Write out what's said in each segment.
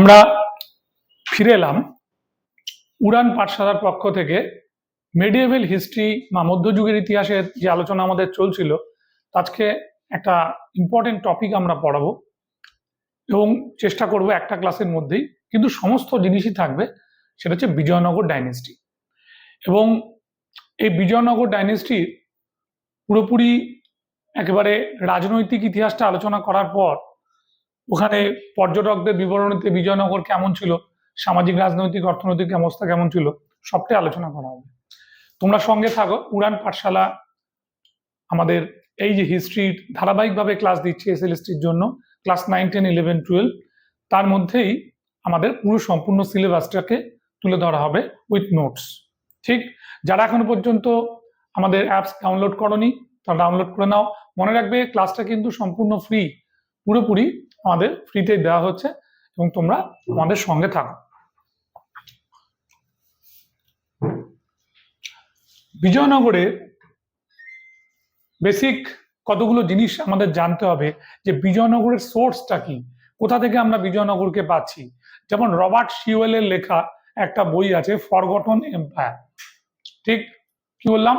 আমরা ফিরে এলাম উড়ান পাঠশালার পক্ষ থেকে। মেডিয়েভেল হিস্ট্রি বা মধ্যযুগের ইতিহাসের যে আলোচনা আমাদের চলছিল, আজকে একটা ইম্পর্টেন্ট টপিক আমরা পড়াবো এবং চেষ্টা করব একটা ক্লাসের মধ্যেই, কিন্তু সমস্ত জিনিসই থাকবে, সেটা হচ্ছে বিজয়নগর ডাইনেস্টি এবং এই বিজয়নগর ডাইনেস্টির পুরোপুরি একেবারে রাজনৈতিক ইতিহাসটা আলোচনা করার পর ওখানে পর্যটকদের বিবরণীতে বিজয়নগর কেমন ছিল? সামাজিক, রাজনৈতিক, অর্থনৈতিক অবস্থা কেমন ছিল? সবটাই আলোচনা করা হবে। তোমরা সঙ্গে থাকো, উড়ান পাঠশালা আমাদের এই যে হিস্ট্রির ধারাবাহিকভাবে ক্লাস দিচ্ছে এসএলএসটির জন্য class nine ten eleven twelve তার মধ্যেই আমাদের পুরো সম্পূর্ণ সিলেবাসটাকে তুলে ধরা হবে উইথ নোটস ঠিক? যারা এখনও পর্যন্ত আমাদের অ্যাপস ডাউনলোড করনি, তারা ডাউনলোড করে নাও। মনে রাখবে ক্লাসটা কিন্তু সম্পূর্ণ ফ্রি পুরোপুরি আমাদের ফ্রিতে দেওয়া হচ্ছে এবং তোমরা আমাদের সঙ্গে থাকো। বিজয়নগরে বেসিক কতগুলো জিনিস আমাদের জানতে হবে যে বিজয়নগরের সোর্সটা কি? কোথা থেকে আমরা বিজয়নগরকে পাচ্ছি? যেমন রবার্ট শিওয়েলের লেখা একটা বই আছে ফরগটন এম্পায়ার ঠিক কি বললাম?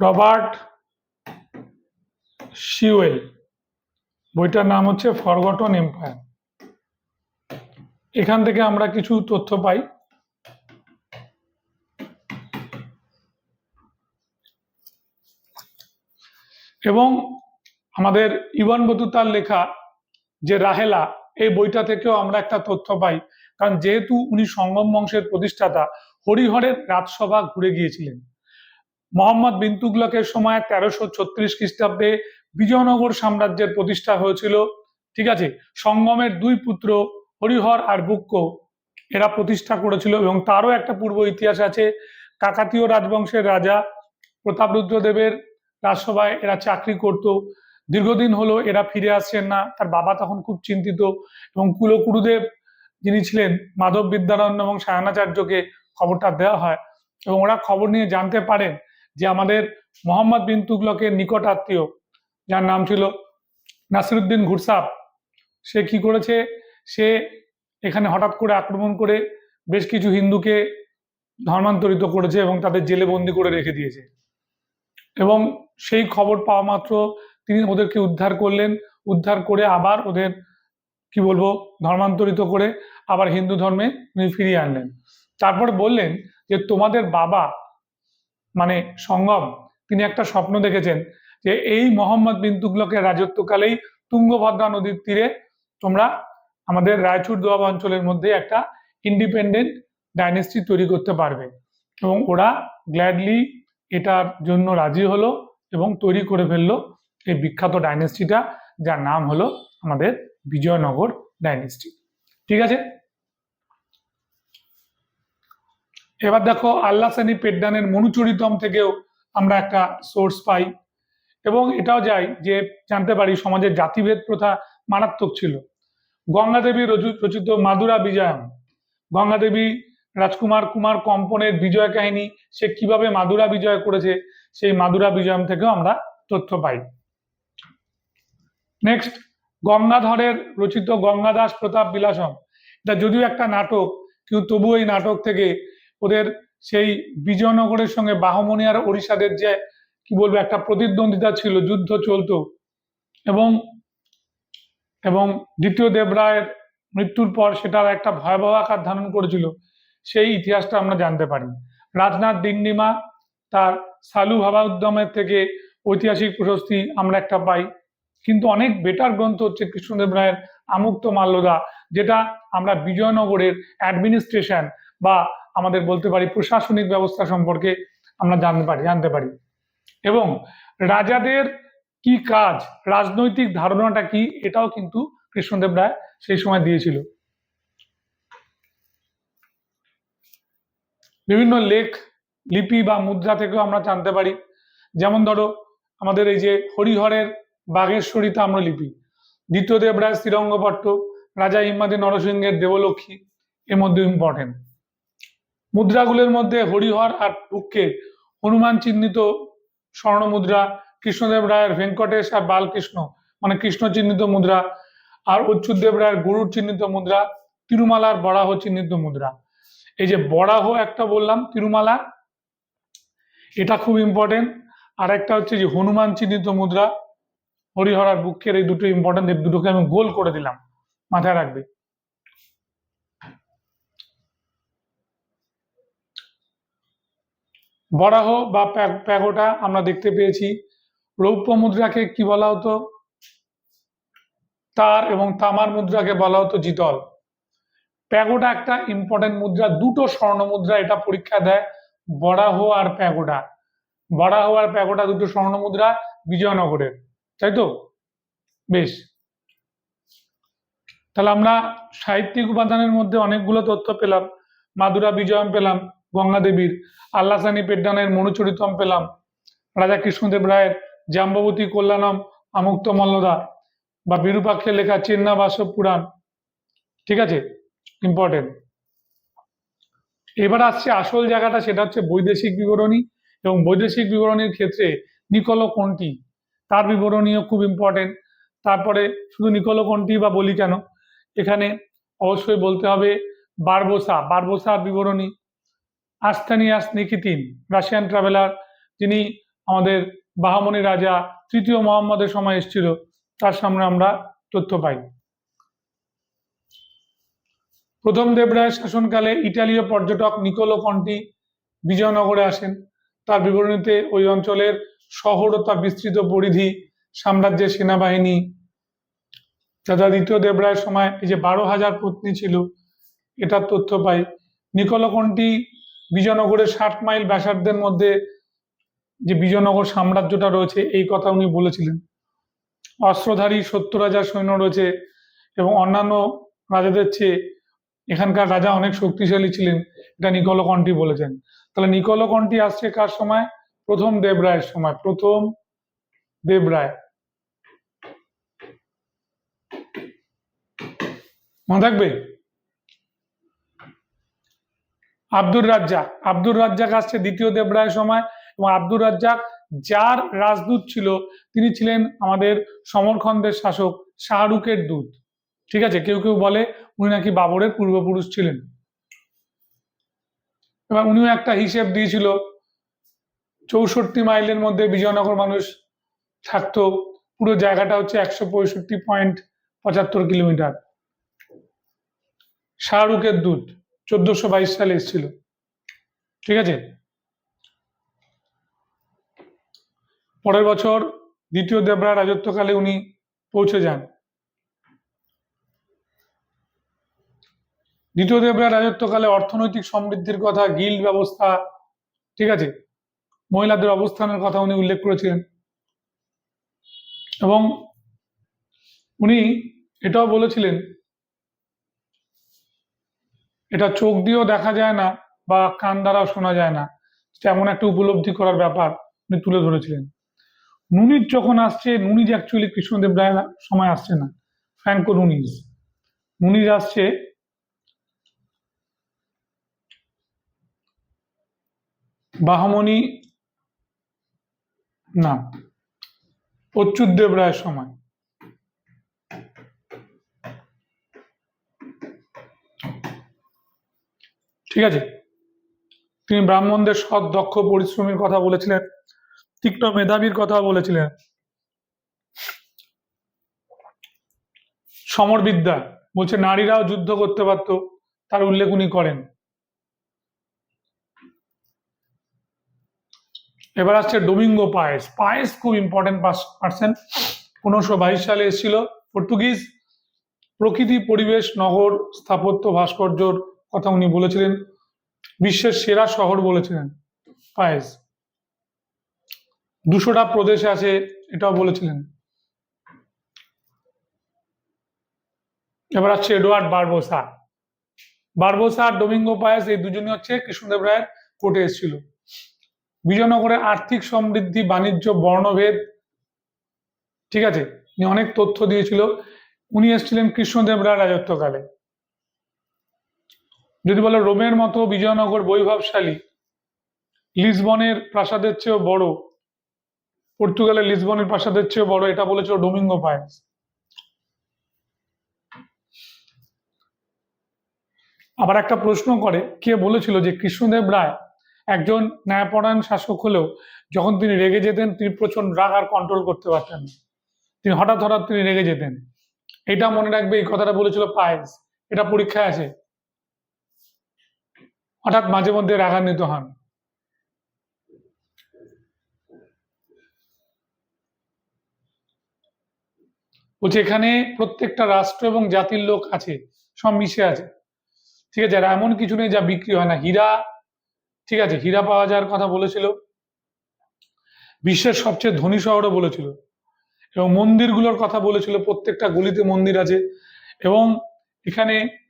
রবার্ট শিওয়েল বইটার নাম হচ্ছে ফরগটন এম্পায়ার। এখান থেকে আমরা কিছু তথ্য পাই। এবং আমাদের ইভান বতুতার লেখা যে রাহেলা, এই বইটা থেকেও আমরা একটা তথ্য পাই। কারণ যেহেতু উনি সঙ্গম বংশের প্রতিষ্ঠাতা, হরিহরের রাজসভা ঘুরে গিয়েছিলেন। মোহাম্মদ বিন তুগলকের সময় তেরোশো ছত্রিশ খ্রিস্টাব্দে বিজয়নগর সাম্রাজ্যের প্রতিষ্ঠা হয়েছিল। ঠিক আছে? সঙ্গমের দুই পুত্র হরিহর আর বুক্ক এরা প্রতিষ্ঠা করেছিল এবং তারও একটা পূর্ব ইতিহাস আছে। কাকাতীয় রাজবংশের রাজা প্রতাপরুদ্রদেবের রাজসভায় এরা চাকরি করত। দীর্ঘদিন হলো এরা ফিরে আসছেন না। তার বাবা তখন খুব চিন্তিত এবং কুলকুরুদেব যিনি ছিলেন মাধব বিদ্যারণ্য এবং সায়নাচার্যকে খবরটা দেওয়া হয় এবং ওরা খবর নিয়ে জানতে পারেন যে আমাদের মোহাম্মদ বিন তুগলকের নিকট আত্মীয়, যার নাম ছিল নাসিরুদ্দিন ঘুরসাব সে কি করেছে? সে এখানে হঠাৎ করে আক্রমণ করে বেশ কিছু হিন্দুকে ধর্মান্তরিত করেছে এবং তাদের জেলে বন্দি করে রেখে দিয়েছে। এবং সেই খবর পাওয়া মাত্র তিনি ওদেরকে উদ্ধার করলেন, উদ্ধার করে আবার ওদের, কি বলব, ধর্মান্তরিত করে আবার হিন্দু ধর্মে উনি ফিরিয়ে আনলেন। তারপরে বললেন যে, তোমাদের বাবা মানে সঙ্গম, তিনি একটা স্বপ্ন দেখেছেন যে এই মোহাম্মদ বিন তুগলকের রাজত্বকালেই তুঙ্গভদ্রা নদীর তীরে তোমরা আমাদের রায়চুর দোয়াব অঞ্চলের মধ্যে একটা ইন্ডিপেন্ডেন্ট ডাইনেস্টি তৈরি করতে পারবে। এবং ওরা গ্ল্যাডলি এটার জন্য রাজি হলো এবং তৈরি করে ফেলল এই বিখ্যাত ডাইনেস্টিটা যার নাম হলো আমাদের বিজয়নগর ডাইনেস্টি ঠিক আছে? এবার দেখো আল্লাহ সানি পেড্ডানের মনুচরিতম থেকেও আমরা একটা সোর্স পাই। এবং এটাও যাই যে জানতে পারি সমাজের জাতিভেদ প্রথা মারাত্মক ছিল। গঙ্গা দেবী রচিত মাদুরা বিজয়ম। গঙ্গা দেবী রাজকুমার কুমার কম্পনের বিজয় কাহিনী, সে কীভাবে মাদুরা বিজয় করেছে, সেই মাদুরা বিজয়ম থেকেও আমরা তথ্য পাই। নেক্সট গঙ্গাধরের রচিত গঙ্গাদাস প্রতাপ বিলাসম। এটা যদিও একটা নাটক, কিন্তু তবু এই নাটক থেকে ওদের সেই বিজয়নগরের সঙ্গে বাহমনি আর ওড়িশাদের যে, কি বলব, একটা প্রতিদ্বন্দ্বিতা ছিল, যুদ্ধ চলতো। এবং এবং দ্বিতীয় দেবরায়ের মৃত্যুর পর সেটার একটা ভয়াবহ আকার ধারণ করেছিল। সেই ইতিহাসটা আমরা জানতে পারি। রাজনাথ দিন্ডিমা তার সালু ভাবা উদ্যমের থেকে ঐতিহাসিক প্রশস্তি আমরা একটা পাই। কিন্তু অনেক বেটার গ্রন্থ হচ্ছে কৃষ্ণদেব রায়ের আমুক্ত মাল্যদা, যেটা আমরা বিজয়নগরের অ্যাডমিনিস্ট্রেশন বা আমাদের বলতে পারি প্রশাসনিক ব্যবস্থা সম্পর্কে আমরা জানতে পারি জানতে পারি। এবং রাজাদের কি কাজ, রাজনৈতিক ধারণাটা কি, এটাও কিন্তু কৃষ্ণদেব রায় সেই সময় দিয়েছিল। বিভিন্ন লেখ, লিপি বা মুদ্রা থেকেও আমরা জানতে পারি। যেমন ধরো, আমাদের এই যে হরিহরের বাঘেশ্বরী তাম্রলিপি দ্বিতীয় দেবরায় শ্রীরঙ্গপট্ট রাজা ইমাদি নরসিংহের দেবলক্ষ্মী, এর মধ্যে ইম্পর্টেন্ট মুদ্রাগুলোর মধ্যে হরিহর আর বুককে হনুমান চিহ্নিত স্বর্ণ মুদ্রা, কৃষ্ণদেব রায়ের ভেঙ্কটেশ আর বালকৃষ্ণ মানে কৃষ্ণ চিহ্নিত মুদ্রা আর অচ্যুতদেব রায়ের গুরুর চিহ্নিত মুদ্রা, তিরুমালার বরাহ চিহ্নিত মুদ্রা। এই যে বরাহ একটা বললাম, তিরুমালা, এটা খুব ইম্পর্টেন্ট আর একটা হচ্ছে যে হনুমান চিহ্নিত মুদ্রা, হরিহর আর বুকের এই দুটো ইম্পর্টেন্ট দুটোকে আমি গোল করে দিলাম। মাথায় রাখবে। বরাহ বা প্যাগোটা আমরা দেখতে পেয়েছি। রৌপ্য মুদ্রাকে কি বলা হতো? তার এবং তামার মুদ্রাকে বলা হতো জিতল। প্যাগোডা একটা ইম্পর্টেন্ট মুদ্রা, দুটো স্বর্ণ মুদ্রা এটা পরীক্ষা দেয়, বরাহ আর প্যাগোডা। বরাহ আর প্যাগোডা দুটো স্বর্ণ মুদ্রা বিজয়নগরের, তাই তো? বেশ। তাহলে আমরা সাহিত্যিক উপাদানের মধ্যে অনেকগুলো তথ্য পেলাম, মাদুরা বিজয়ম পেলাম গঙ্গা দেবীর আল্লাসানি পেড্ডানের মনুচরিতম পেলাম। রাজা কৃষ্ণদেব রায়ের জাম্ববতী কল্যাণম আমুক্ত মল্লদা বা বিরূপাক্ষের লেখা চেন্নাবাস পুরাণ। ঠিক আছে? ইম্পর্টেন্ট এবার আসছে আসল জায়গাটা, সেটা হচ্ছে বৈদেশিক বিবরণী এবং বৈদেশিক বিবরণীর ক্ষেত্রে নিকলো কোনটি? তার বিবরণীও খুব ইম্পর্টেন্ট তারপরে শুধু নিকলো কোনটি বা বলি কেন? এখানে অবশ্যই বলতে হবে বারবোসা। বারবোসার বিবরণী আস্তানিয়াস নিকিতিন, রাশিয়ান ট্রাভেলার যিনি আমাদের বাহামনি রাজা তৃতীয় মোহাম্মদের সময় এসেছিল, তার সামনে আমরা তথ্য পাই। প্রথম দেবরায়ের শাসনকালে ইটালীয় পর্যটক নিকোলো কন্টি বিজয়নগরে আসেন। তার বিবরণীতে ওই অঞ্চলের শহর তার বিস্তৃত পরিধি, সাম্রাজ্যের সেনাবাহিনী। যারা দ্বিতীয় দেবরায়ের সময় এই যে বারো হাজার পত্নী ছিল, এটার তথ্য পাই। নিকোলো কন্টি বিজয়নগরের ষাট মাইল ব্যাসার্ধের মধ্যে যে বিজয়নগর সাম্রাজ্যটা রয়েছে, এই কথা উনি বলেছিলেন। অস্ত্রধারী সত্তর হাজার সৈন্য রয়েছে এবং অন্যান্য রাজাদের চেয়ে এখানকার রাজা অনেক শক্তিশালী ছিলেন। এটা নিকোলো কন্টি বলেছেন। তাহলে নিকোলো কন্টি আসছে কার সময়? প্রথম দেবরায়ের সময়, প্রথম দেবরায়। মনে থাকবে? আব্দুর রাজ্জাক। আব্দুর রাজ্জাক আসছে দ্বিতীয় দেবরায়ের সময় এবং আব্দুর রাজ্জাক যার রাজদূত ছিল, তিনি ছিলেন আমাদের সমরখন্দের শাসক শাহরুখের দূত। ঠিক আছে? কেউ কেউ বলে উনি নাকি বাবরের পূর্বপুরুষ ছিলেন। এবার উনিও একটা হিসেব দিয়েছিল, চৌষট্টি মাইলের মধ্যে বিজয়নগর মানুষ থাকতো, পুরো জায়গাটা হচ্ছে একশো পঁয়ষট্টি পয়েন্ট পঁচাত্তর কিলোমিটার। শাহরুখের দূত। চোদ্দশো বাইশ সালে এসেছিল। ঠিক আছে? পরের বছর দ্বিতীয় দেবরা রাজত্বকালে উনি পৌঁছে যান। দ্বিতীয় দেবরা রাজত্বকালে অর্থনৈতিক সমৃদ্ধির কথা, গিল্ড ব্যবস্থা, ঠিক আছে? মহিলাদের অবস্থানের কথা উনি উল্লেখ করেছিলেন। এবং উনি এটাও বলেছিলেন এটা চোখ দিয়েও দেখা যায় না বা কান দ্বারাও শোনা যায় না। এমন একটা উপলব্ধি করার ব্যাপার উনি তুলে ধরেছিলেন। নুনির যখন আসছে, নুনিজ অ্যাকচুয়ালি কৃষ্ণদেব রায়ের সময় আসছে না। Franco Nuniz. নুনিজ আসছে। বাহমনি না অচ্যুত দেব রায়ের সময়। ঠিক আছে? তিনি ব্রাহ্মণদের সৎ, দক্ষ, পরিশ্রমীর কথা বলেছিলেন, তীক্ষ্ণ মেধাবীর কথা বলেছিলেন। সমরবিদ্যা বলছে, নারীরাও যুদ্ধ করতে পারত, তার উল্লেখ উনি করেন। এবার আসছে ডোমিঙ্গো পায়েস। পায়েস খুব ইম্পর্টেন্ট পার্সন পনেরোশো বাইশ সালে এসেছিল। পর্তুগিজ প্রকৃতি, পরিবেশ, নগর, স্থাপত্য ভাস্কর্যর কথা উনি বলেছিলেন, বিশ্বের সেরা শহর বলেছিলেন, পায়েস। দুশোটা প্রদেশে আছে, এটাও বলেছিলেন। এবার আসছে এডওয়ার্ড বারবোসা। বারবোসা আর ডোমিঙ্গো পায়েস, এই দুজনই হচ্ছে কৃষ্ণদেব রায়ের কোর্টে এসেছিল। বিজয়নগরে আর্থিক সমৃদ্ধি, বাণিজ্য, বর্ণভেদ, ঠিক আছে? অনেক তথ্য দিয়েছিল। উনি এসেছিলেন কৃষ্ণদেব রায় রাজত্বকালে। যদি বলে রোমের মতো বিজয়নগর বৈভবশালী, লিসবনের প্রাসাদের চেয়েও বড়, পর্তুগালের লিসবনের প্রাসাদের চেয়েও বড়, এটা বলেছিল ডোমিঙ্গো পায়েস। আবার একটা প্রশ্ন করে, কে বলেছিল যে কৃষ্ণদেব রায় একজন ন্যায়পরায়ণ শাসক হলেও যখন তিনি রেগে যেতেন, তিনি প্রচণ্ড রাগ আর কন্ট্রোল করতে পারতেন তিনি হঠাৎ হঠাৎ তিনি রেগে যেতেন। এটা মনে রাখবে এই কথাটা বলেছিল পায়েস। এটা পরীক্ষায় আছে হঠাৎ মাঝে মধ্যে রাগান্বিত হন। বলছে, এখানে প্রত্যেকটা রাষ্ট্র এবং জাতির লোক আছে, সব মিশে আছে। ঠিক আছে, আর এমন কিছু নেই যা বিক্রি হয় না। হীরা, ঠিক আছে, হীরা পাওয়া যাওয়ার কথা বলেছিল। বিশ্বের সবচেয়ে ধনী শহরও বলেছিল। এবং মন্দিরগুলোর কথা বলেছিল। প্রত্যেকটা গলিতে মন্দির আছে। এবং এখানে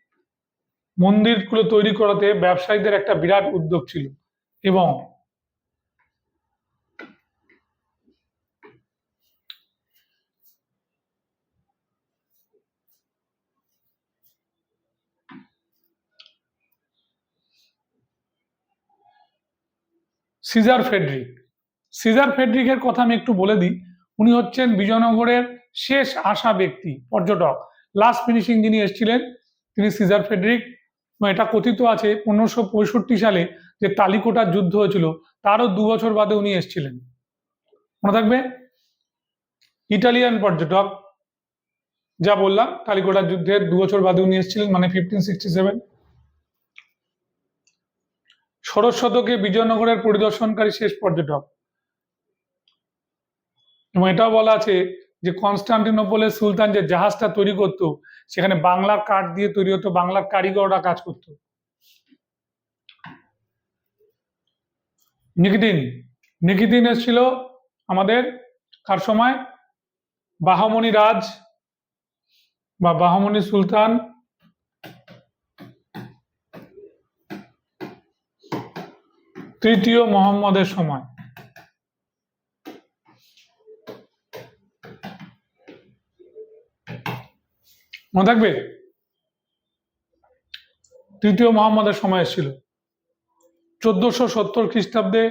মন্দিরগুলো তৈরি করাতে ব্যবসায়ীদের একটা বিরাট উদ্যোগ ছিল। এবং সিজার ফেডরিক। সিজার ফেডরিকের কথা আমি একটু বলে দিই। উনি হচ্ছেন বিজয়নগরের শেষ আশা ব্যক্তি, পর্যটক। লাস্ট ফিনিশিং যিনি এসেছিলেন, তিনি সিজার ফেডরিক। এটা কথিত আছে পনেরোশো পঁয়ষট্টি সালে যে তালিকোটার যুদ্ধ হয়েছিল, তারও দু বছর বাদে উনি এসেছিলেন। মনে থাকবে? ইটালিয়ান পর্যটক, যা বললাম, তালিকোটার যুদ্ধের দু বছর বাদে উনি এসেছিলেন মানে ফিফটিন সিক্সটি সেভেন ষোড়শ শতকে বিজয়নগরের পরিদর্শনকারী শেষ পর্যটক। এবং এটাও বলা আছে যে কনস্টান্টিনোপলের সুলতান যে জাহাজটা তৈরি করত, সেখানে বাংলার কাঠ দিয়ে তৈরি হতো, বাংলার কারিগররা কাজ করত। নিকিদিন নিকিদিন এসেছিল আমাদের কার সময়? বাহমনি রাজ বা বাহমনি সুলতান। তৃতীয় মোহাম্মদের সময়। মনে থাকবে? তৃতীয় মোহাম্মদের সময় ছিল চোদ্দশো সত্তর খ্রিস্টাব্দে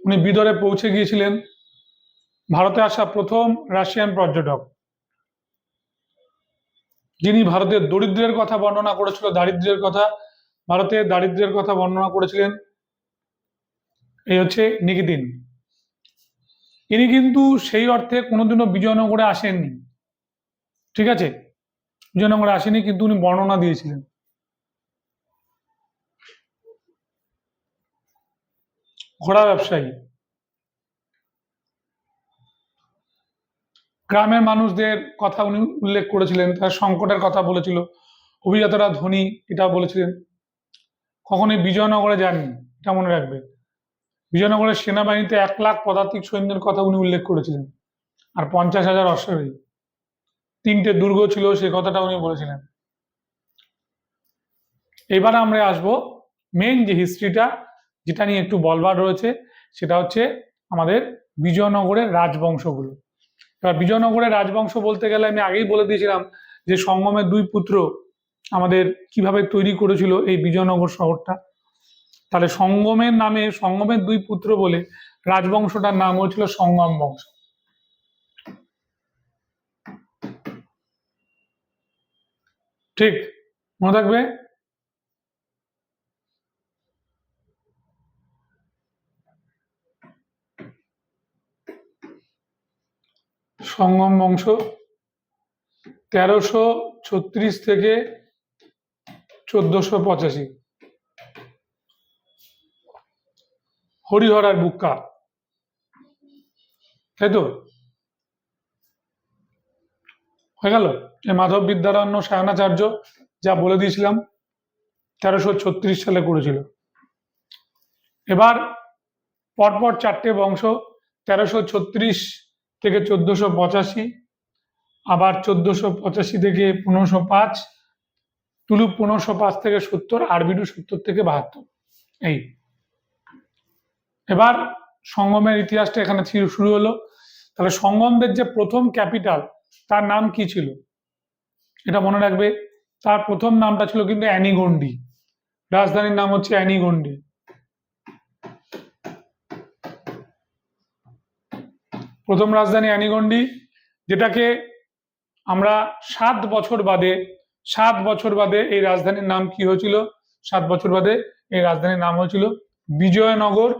উনি বিদরে পৌঁছে গিয়েছিলেন। ভারতে আসা প্রথম রাশিয়ান পর্যটক। যিনি ভারতের দরিদ্রের কথা বর্ণনা করেছিল দারিদ্র্যের কথা ভারতের দারিদ্র্যের কথা বর্ণনা করেছিলেন, এই হচ্ছে নিকিদিন ইনি কিন্তু সেই অর্থে কোনোদিনও বিজয়নগরে আসেননি। ঠিক আছে? বিজয়নগরে আসেনি, কিন্তু উনি বর্ণনা দিয়েছিলেন। ঘোড়া ব্যবসায়ী। গ্রামের মানুষদের কথা উনি উল্লেখ করেছিলেন, তার সংকটের কথা বলেছিল। অভিজাতরা ধনী এটা বলেছিলেন। কখনই বিজয়নগরে যাননি, এটা মনে রাখবে। বিজয়নগরের সেনাবাহিনীতে এক লাখ পদাতিক সৈন্যের কথা উনি উল্লেখ করেছিলেন। আর পঞ্চাশ হাজার অশ্বারোহী। তিনটে দুর্গ ছিল, সে কথাটা উনি বলেছিলেন। এবার আমরা আসব মেন যে হিস্ট্রিটা যেটা নিয়ে একটু বলবার রয়েছে, সেটা হচ্ছে আমাদের বিজয়নগরের রাজবংশগুলো। এবার বিজয়নগরের রাজবংশ বলতে গেলে আমি আগেই বলে দিয়েছিলাম যে সঙ্গমের দুই পুত্র আমাদের কীভাবে তৈরি করেছিল এই বিজয়নগর শহরটা। তাহলে সঙ্গমের নামে, সঙ্গমের দুই পুত্র বলে রাজবংশটার নাম হয়েছিল সঙ্গম বংশ। ঠিক মনে থাকবে? সঙ্গম বংশ তেরোশো ছত্রিশ থেকে চোদ্দশো পঁচাশি। হরিহরার বুক্কা তাই তো? হয়ে গেল? মাধব বিদ্যারণ্য সায়নাচার্য যা বলে দিয়েছিলাম, তেরোশো ছত্রিশ সালে করেছিল। এবার পরপর চারটে বংশ, তেরোশো ছত্রিশ থেকে চোদ্দশো পঁচাশি, আবার চোদ্দশো পঁচাশি থেকে পনেরোশো পাঁচ, তুলু পনেরোশো পাঁচ থেকে সত্তর আর বিডু সত্তর থেকে বাহাত্তর। এই। এবার সঙ্গমের ইতিহাসটা এখানে শুরু হলো। তাহলে সঙ্গমদের যে প্রথম ক্যাপিটাল তার নাম কি ছিল? এটা মনে রাখবে, তার প্রথম নামটা ছিল কিন্তু অ্যানিগন্ডি রাজধানীর নাম হচ্ছে অ্যানিগন্ডি প্রথম রাজধানী অ্যানিগন্ডি যেটাকে আমরা সাত বছর বাদে, সাত বছর বাদে এই রাজধানীর নাম কি হয়েছিল? সাত বছর বাদে এই রাজধানীর নাম হয়েছিল বিজয়নগর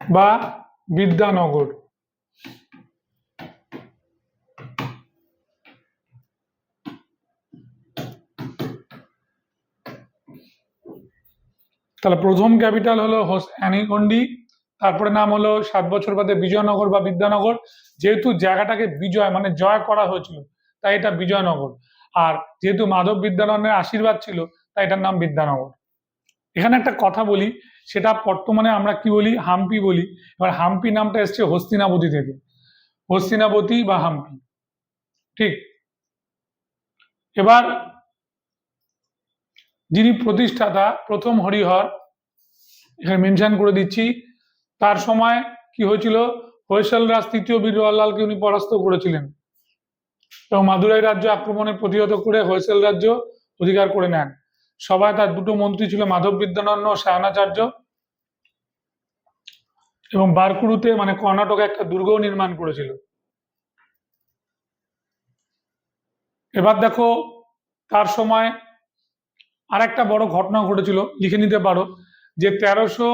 বা বিদ্যানগর। তাহলে প্রথম ক্যাপিটাল হলো অ্যানিকন্ডি তারপরে নাম হলো সাত বছর বাদে বিজয়নগর বা বিদ্যানগর। যেহেতু জায়গাটাকে বিজয় মানে জয় করা হয়েছিল, তাই এটা বিজয়নগর। আর যেহেতু মাধব বিদ্যানগরের আশীর্বাদ ছিল, তাই এটার নাম বিদ্যানগর। এখানে একটা কথা বলি, সেটা বর্তমানে আমরা কি বলি? হাম্পি বলি। এবার হাম্পি নামটা এসছে হস্তিনাবতী থেকে। হস্তিনাবতী বা হাম্পি। ঠিক? এবার যিনি প্রতিষ্ঠাতা, প্রথম হরিহর, এখানে মেনশন করে দিচ্ছি। তার সময় কি হয়েছিল? হৈসল রাজ তৃতীয় বীরলালকে উনি পরাস্ত করেছিলেন। এবং মাদুরাই রাজ্য আক্রমণে প্রতিহত করে হৈসল রাজ্য অধিকার করে নেন। সবাই তার দুটো মন্ত্রী ছিল মাধব বিদ্যানন্দ ও সায়নাচার্য। এবং বারকুরুতে মানে কর্ণাটকে একটা দুর্গও নির্মাণ করেছিল। এবার দেখো, তার সময় আর একটা বড় ঘটনা ঘটেছিল, লিখে নিতে পারো, যে তেরোশো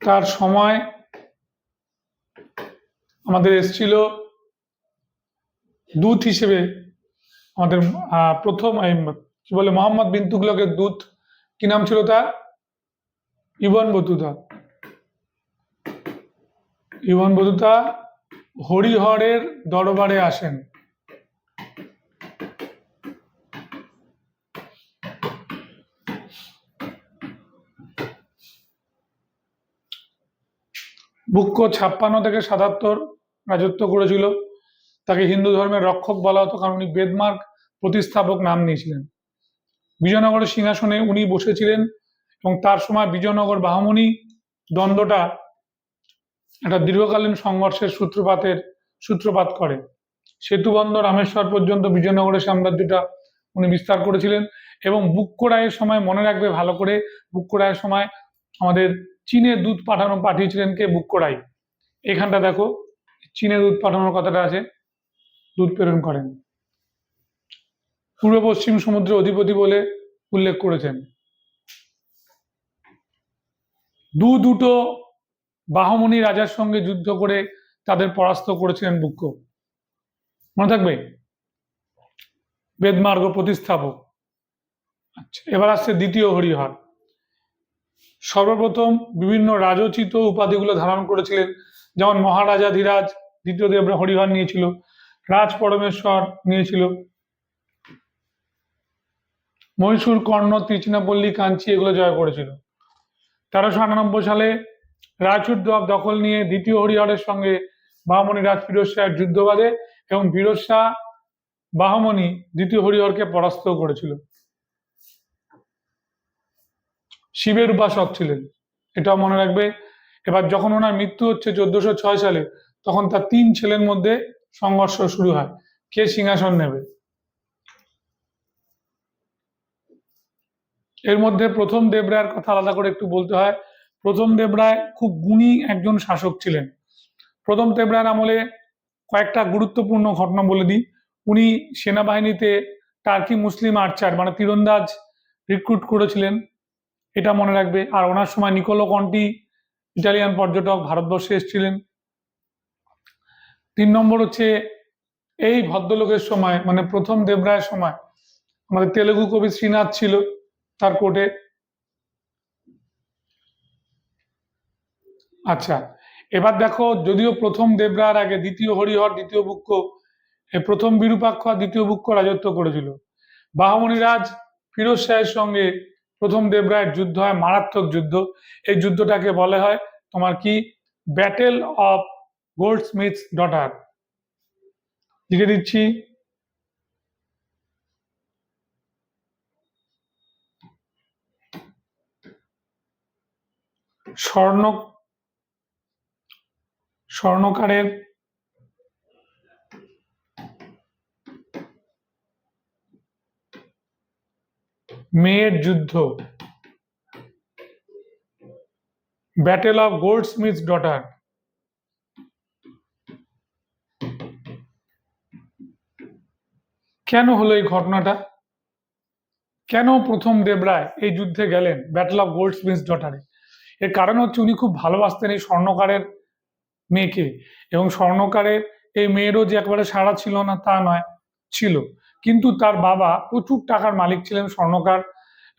তার সময় আমাদের এসছিল দূত হিসেবে, আমাদের প্রথম কি বলে, মোহাম্মদ বিন তুগলকের দূত, কি নাম ছিল তার? Ibn Battuta. ইবন বতুতা হরিহরের দরবারে আসেন। বুক্ক ছাপ্পান্ন থেকে সাতাত্তর রাজত্ব করেছিল। তাকে হিন্দু ধর্মের রক্ষক বলা হতো, কারণ উনি বেদমার্ক প্রতিস্থাপক নাম নিয়েছিলেন। বিজয়নগরের সিংহাসনে উনি বসেছিলেন এবং তার সময় বিজয়নগর বাহমনি দ্বন্দ্বটা একটা দীর্ঘকালীন সংঘর্ষের সূত্রপাতের সূত্রপাত করে। সেতুবন্ধ রামেশ্বর পর্যন্ত বিজয়নগরের সাম্রাজ্যটা উনি বিস্তার করেছিলেন এবং বুক্ক রায়ের সময় মনে রাখবে ভালো করে, বুক্ক রায়ের সময় আমাদের চীনে দুধ পাঠানো পাঠিয়েছিলেন কে? বুক করাই। এখানটা দেখো, চীনে দুধ পাঠানোর কথাটা আছে। দুধ প্রেরণ করেন। পূর্ব পশ্চিম সমুদ্রের অধিপতি বলে উল্লেখ করেছেন। দু দুটো বাহমনি রাজার সঙ্গে যুদ্ধ করে তাদের পরাস্ত করেছিলেন বুক্ক মনে থাকবে? বেদমার্গ প্রতিস্থাপক। আচ্ছা এবার আসছে দ্বিতীয় হরিহর। সর্বপ্রথম বিভিন্ন রাজোচিত উপাধিগুলো ধারণ করেছিলেন। যেমন মহারাজা ধীরাজ দ্বিতীয় দেব হরিহর নিয়েছিল রাজ পরমেশ্বর নিয়েছিল, মহীশূর কর্ণ ত্রিচিনাপল্লী কাঞ্চি এগুলো জয় করেছিল। তেরোশো আটানব্বই সালে রায়চুর দখল নিয়ে দ্বিতীয় হরিহরের সঙ্গে বাহমনি রাজ ফিরোজ শাহের যুদ্ধ এবং ফিরোজ শাহ বাহমনি দ্বিতীয় হরিহরকে পরাস্ত করেছিল। শিবের উপাসক ছিলেন। এটাও মনে রাখবে। এবার যখন ওনার মৃত্যু হচ্ছে চোদ্দশো ছয় সালে, তখন তার তিন ছেলের মধ্যে সংঘর্ষ শুরু হয়। কে সিংহাসন নেবে? এর মধ্যে প্রথম দেবরায়ের কথা আলাদা করে একটু বলতে হয়। প্রথম দেবরায় খুব গুণী একজন শাসক ছিলেন। প্রথম দেবরায়ের আমলে কয়েকটা গুরুত্বপূর্ণ ঘটনা বলে দিই। উনি সেনাবাহিনীতে টার্কি মুসলিম আর্চার মানে তীরন্দাজ, রিক্রুট করেছিলেন। এটা মনে রাখবে। আর ওনার সময় নিকোলো কন্টি, ইটালিয়ান পর্যটক ভারতবর্ষে এসেছিলেন। তিন নম্বর হচ্ছে, এই ভদ্রলোকের সময় মানে প্রথম দেবরায়ের সময়, আমাদের তেলেগু কবি শ্রীনাথ ছিল তার কোর্টে। আচ্ছা এবার দেখো, যদিও প্রথম দেবরায়ের আগে দ্বিতীয় হরিহর, দ্বিতীয় বুক্ক প্রথম বিরূপাক্ষ দ্বিতীয় বুক্ক রাজত্ব করেছিল। বাহমনি রাজ ফিরোজ শাহের সঙ্গে প্রথম দেবরায়ের যুদ্ধ হয়, মারাত্মক যুদ্ধ। এই যুদ্ধটাকে বলা হয় তোমার কি? Battle of goldsmith's daughter লিখে দিচ্ছি। স্বর্ণ স্বর্ণকারের মেয়ের যুদ্ধ। ব্যাটেল অফ গোল্ডস্মিথ ডটার কেন হলো এই ঘটনাটা? কেন প্রথম দেবরায় এই যুদ্ধে গেলেন ব্যাটেল অফ গোল্ডস্মিথ ডটারে এর কারণ হচ্ছে উনি খুব ভালোবাসতেন এই স্বর্ণকারের মেয়েকে এবং স্বর্ণকারের এই মেয়েরও যে একবারে সারা ছিল না তা নয়, ছিল। কিন্তু তার বাবা প্রচুর টাকার মালিক ছিলেন, স্বর্ণকার,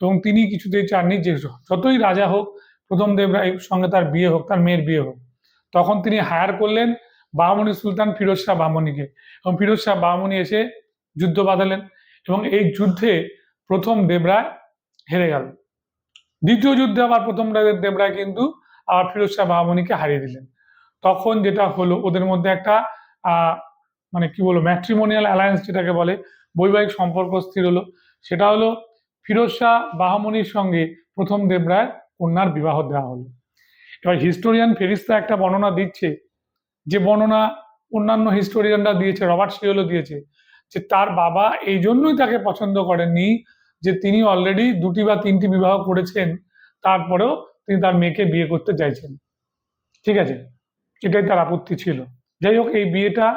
এবং তিনি কিছুতেই চাননি যে যতই রাজা হোক, প্রথম দেবরায়ের সঙ্গে তার বিয়ে হোক, তার মেয়ের বিয়ে হোক। তখন তিনি হায়ার করলেন বামনি সুলতান ফিরোজ শাহ বামনিকে। এবং ফিরোজ শাহ বামনি এসে যুদ্ধ বাঁধালেন এবং এই যুদ্ধে প্রথম দেবরায় হেরে গেল। দ্বিতীয় যুদ্ধে আবার প্রথম দেবরায় কিন্তু আবার ফিরোজ শাহ বামনিকে হারিয়ে দিলেন। তখন যেটা হলো, ওদের মধ্যে একটা মানে কি বলব ম্যাট্রিমোনিয়াল অ্যালায়েন্স যেটাকে বলে বৈবাহিক সম্পর্ক স্থির হলো। সেটা হলো ফিরোজ শাহ বাহামনির সঙ্গে প্রথম দেবরায় কন্যার বিবাহ দেওয়া হলো। এবার হিস্টোরিয়ান ফেরিস্তা একটা বর্ণনা দিচ্ছে, যে বর্ণনা অন্যান্য হিস্টোরিয়ানরা দিয়েছে, রবার্ট শিওলো দিয়েছে, যে তার বাবা এই জন্যই তাকে পছন্দ করেননি যে তিনি অলরেডি দুটি বা তিনটি বিবাহ করেছেন, তারপরেও তিনি তার মেয়েকে বিয়ে করতে চাইছেন। ঠিক আছে? এটাই তার আপত্তি ছিল। যাই হোক, এই বিয়েটা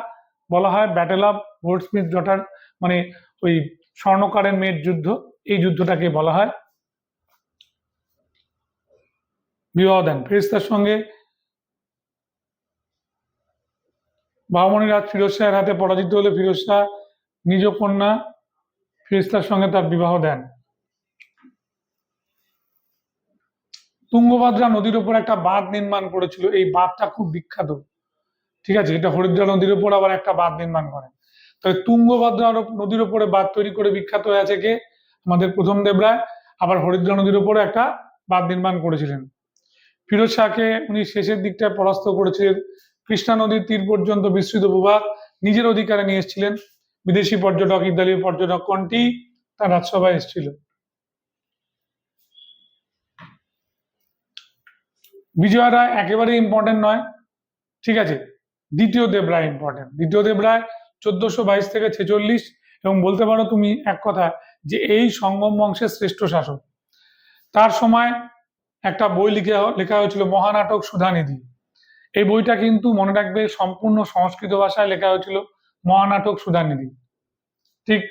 বলা হয় ব্যাটেল অফ গোল্ডস্মিথ ডটার মানে ওই স্বর্ণকারের মেয়ের যুদ্ধ, এই যুদ্ধটাকে বলা হয়। বিবাহ দেন। ফেরিস্তার সঙ্গে বামনি রাজ ফিরোজ শাহের হাতে পরাজিত হলে ফিরোজ শাহ নিজ কন্যা ফেরিস্তার সঙ্গে তার বিবাহ দেন। তুঙ্গভদ্রা নদীর উপর একটা বাঁধ নির্মাণ করেছিল। এই বাঁধটা খুব বিখ্যাত। ঠিক আছে, এটা হরিদ্রা নদীর উপর আবার একটা বাঁধ নির্মাণ করেন। তবে তুঙ্গভদ্রা নদীর উপরে বাঁধ তৈরি করে বিখ্যাত হয়ে আছে কে? আমাদের প্রথম দেবরায়, আবার হরিদ্রা নদীর উপরে একটা বাঁধ নির্মাণ করেছিলেন। ফিরোজ শাহকে উনি শেষের দিকটায় পরাস্ত করেছিলেন। কৃষ্ণা নদীর তীর পর্যন্ত বিস্তৃত ভূভাগ নিজের অধিকারে নিয়ে এসেছিলেন। বিদেশি পর্যটক, ইতালীয় পর্যটক, কোনটি? তার রাজসভায় এসেছিল। বিজয় রায় একেবারে ইম্পর্টেন্ট নয়। ঠিক আছে? দ্বিতীয় দেবরায় ইম্পর্টেন্ট দ্বিতীয় দেবরায় চোদ্দশো বাইশ থেকে ছেচল্লিশ এবং বলতে পারো তুমি এক কথা যে এই সঙ্গম বংশের শ্রেষ্ঠ শাসক। তার সময় একটা বই লিখে লেখা হয়েছিল মহানাটক সুধানিধি। এই বইটা কিন্তু মনে রাখবে সম্পূর্ণ সংস্কৃত ভাষায় লেখা হয়েছিল মহানাটক সুধানিধি। ঠিক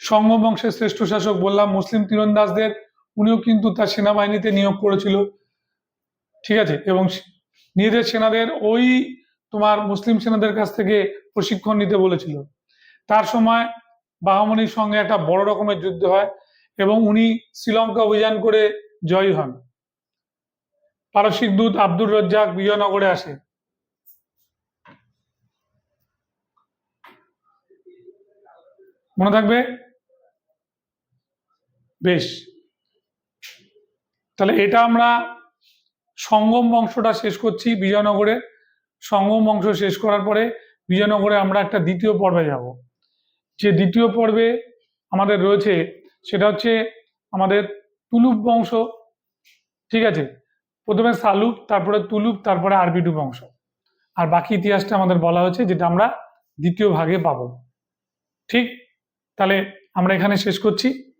সঙ্গম বংশের শ্রেষ্ঠ শাসক বললাম মুসলিম তীরন্দাজদের, উনিও কিন্তু তার সেনাবাহিনীতে নিয়োগ করেছিল। ঠিক আছে? এবং নিজেদের সেনাদের ওই তোমার মুসলিম সেনাদের কাছ থেকে প্রশিক্ষণ নিতে বলেছিল। তার সময় বাহামনির সঙ্গে একটা বড় রকমের যুদ্ধ হয় এবং উনি শ্রীলঙ্কা অভিযান করে জয়ী হন। পারসিক দূত আব্দুর রজ্জাক বিজয়নগরে আসে। মনে থাকবে? বেশ। তাহলে এটা আমরা সঙ্গম বংশটা শেষ করছি বিজয়নগরে। সঙ্গম বংশ শেষ করার পরে বিজয়নগরে আমরা একটা দ্বিতীয় পর্বে যাব। যে দ্বিতীয় পর্বে আমাদের রয়েছে সেটা হচ্ছে আমাদের তুলুপ বংশ। ঠিক আছে? প্রথমে সালুক তারপরে তুলুপ, তারপরে আরবিডু বংশ। আর বাকি ইতিহাসটা আমাদের বলা হয়েছে যেটা আমরা দ্বিতীয় ভাগে পাবো। ঠিক? তাহলে আমরা এখানে শেষ করছি।